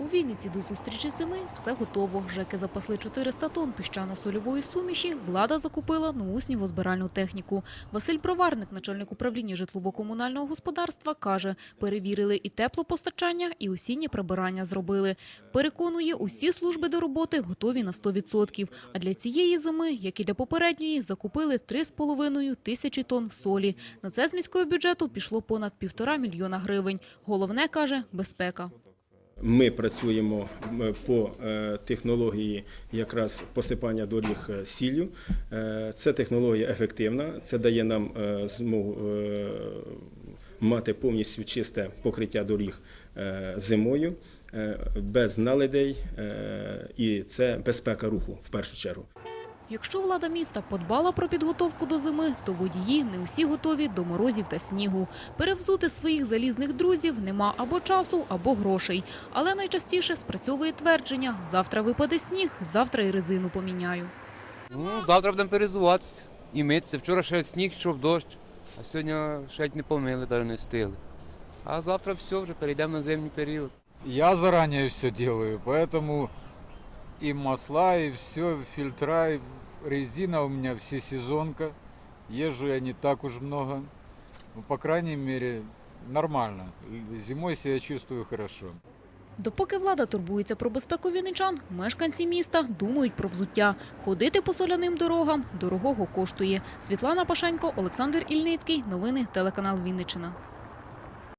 У Вінниці до зустрічі зими все готово. ЖЕКи запасли 400 тонн піщано-сольової суміші. Влада закупила нову снігозбиральну техніку. Василь Броварник, начальник управління житлово-комунального господарства, каже, перевірили і теплопостачання, і осіннє прибирання зробили. Переконує, усі служби до роботи готові на 100%. А для цієї зими, як і для попередньої, закупили 3,5 тисячі тонн солі. На це з міського бюджету пішло понад півтора мільйона гривень. Головне, каже, безпека. Ми працюємо по е, технології якраз посипання доріг е, сіллю. Е, Це технологія ефективна, це дає нам е, змогу е, мати повністю чисте покриття доріг е, зимою, е, без наледей, е, і це безпека руху в першу чергу. Якщо влада міста подбала про підготовку до зими, то водії не усі готові до морозів та снігу. Перевзути своїх залізних друзів нема або часу, або грошей. Але найчастіше спрацьовує твердження «завтра випаде сніг, завтра і резину поміняю». Ну, завтра будемо перезуватися і митися. Вчора ще сніг, йшов дощ, а сьогодні ще не помили, навіть не встигли. А завтра все, вже перейдемо на зимній період. Я заранее все делаю, поэтому и масла, и все, фильтра, и резина у меня всесезонка. Езжу я не так уж много. Ну, по крайней мере, нормально. Зимой себя чувствую хорошо. Допоки влада турбується про безпеку вінничан, мешканці міста думають про взуття. Ходити по соляним дорогам дорогого коштує. Світлана Пашенко, Олександр Ільницький. Новини телеканал Вінниччина.